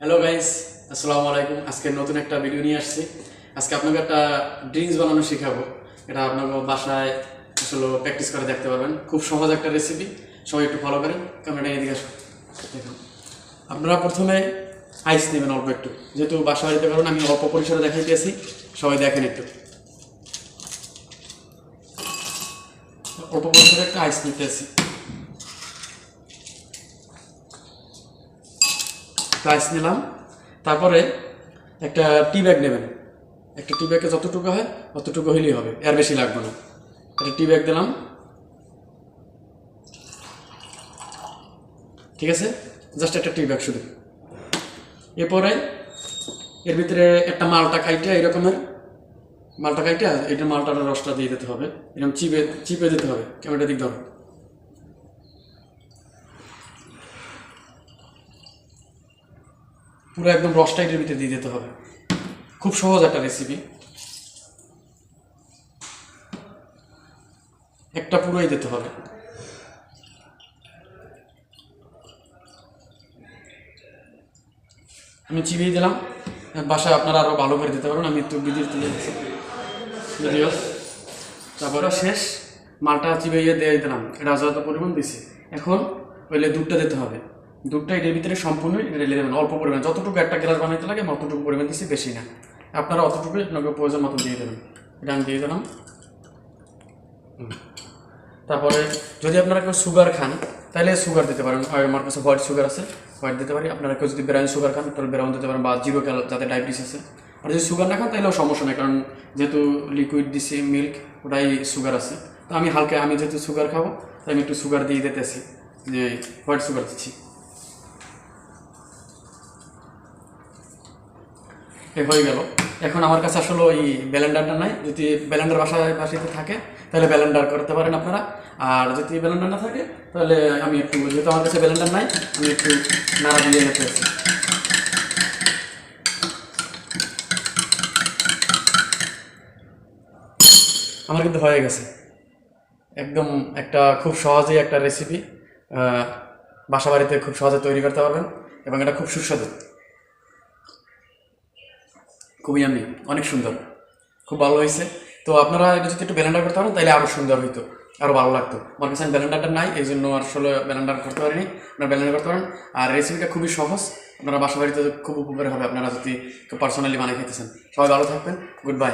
Hello guys আসসালামু আলাইকুম আজকে নতুন একটা ভিডিও নিয়ে আসছি। আজকে আপনাকে একটা ড্রিঙ্কস বানানো শেখাবো। এটা আপনাকে বাসায় আসলে প্র্যাকটিস করে দেখতে পারবেন। খুব সহজ একটা রেসিপি সবাই একটু ফলো করেন। ক্যামেরাটা এদিকে আসুন। দেখুন। আপনারা প্রথমে আইস নেবেন অল্প একটু। যেহেতু বাসা বাড়িতে পারবেন, আমি অল্প পরিসরে দেখাইতেছি। সবাই দেখেন একটু। অল্প পরিসরে একটা আইস নিতে আসি প্রাইস নিলাম। তারপরে একটা টি ব্যাগ নেবেন। একটা টি ব্যাগে যতটুকু হয়, অতটুকু হইলেই হবে। এর বেশি লাগবে না। একটা টি ব্যাগ দিলাম। ঠিক আছে? জাস্ট একটা টি ব্যাগ শুধু। এরপরে এর ভিতরে একটা মালটা কাইটা এরকমের মালটা কাইটা এটা মালটার রসটা দিয়ে দিতে হবে। এরকম চিপে চিপে দিতে হবে। ক্যামেরা দিক ধরো। পুরো একদম রসটা এটার ভিতরে দিয়ে দিতে হবে। খুব সহজ একটা রেসিপি একটা পুরোই দিতে হবে। আমি চিবিয়ে দিলাম। বাসায় আপনারা আরও ভালো করে দিতে পারবেন। আমি একটু বিদির তুলে দিচ্ছি। তারপরে শেষ। মালটা চিবিয়ে দিয়ে দিলাম। এটা যত পরিমাণ দিছি। এখন ওইলে দুধটা দিতে হবে। দুধটা এটার ভিতরে সম্পূর্ণ ঢেলে দেবেন, অল্প পরিমাণ। যতটুকু একটা গ্লাস বানাইতে লাগে আমি অতটুকু পরিমাণ দিচ্ছি বেশি না। আপনারা অতটুকুই আপনাকে প্রয়োজন মতো দিয়ে দেবেন। এটা আমি দিয়ে দিলাম। তারপরে যদি আপনারা কেউ সুগার খান, তাহলে সুগার দিতে পারেন। আমার কাছে হোয়াইট সুগার আছে, হোয়াইট দিতে পারি। আপনারা কেউ যদি ব্রাউন সুগার খান, তাহলে ব্রাউন দিতে পারেন, বা জিরো ক্যাল যাতে ডায়াবেটিস আছে। আর যদি সুগার না খান, তাহলেও সমস্যা নেই, কারণ যেহেতু লিকুইড দিছি মিল্ক ওটাই সুগার আছে। তো আমি হালকা আমি যেহেতু সুগার খাব, তাই আমি একটু সুগার দিয়ে দিতেছি, যে হোয়াইট সুগার দিচ্ছি। হয়ে গেল। এখন আমার কাছে আসলে ওই ব্যালেন্ডারটা নাই। যদি ব্যালেন্ডার বাসায় বাসিতে থাকে, তাহলে ব্যালেন্ডার করতে পারেন আপনারা। আর যদি ব্যালেন্ডার না থাকে, তাহলে আমি একটু যেহেতু আমার কাছে ব্যালেন্ডার নাই, আমি একটু নাড়া দিয়ে আছি আমার কিন্তু হয়ে গেছে। একদম একটা খুব সহজেই একটা রেসিপি বাসা বাড়িতে খুব সহজে তৈরি করতে পারবেন, এবং এটা খুব সুস্বাদু। খুবই আমি, অনেক সুন্দর। খুব ভালো হয়েছে। তো আপনারা এটা যদি একটু ব্যালেন্ডার করতে পারেন, তাহলে আরও সুন্দর হইতো আরও ভালো লাগতো। আমার কাছে ব্যালেন্ডারটা নাই এই জন্য আসলে ব্যালেন্ডার করতে পারিনি। আপনারা ব্যালেন্ডার করতে পারেন। আর রেসিপিটা খুবই সহজ। আপনারা বাসা বাড়িতে খুব উপকার হবে আপনারা যদি পার্সোনালি বানিয়ে খেতেছেন। সবাই ভালো থাকবেন। Good bye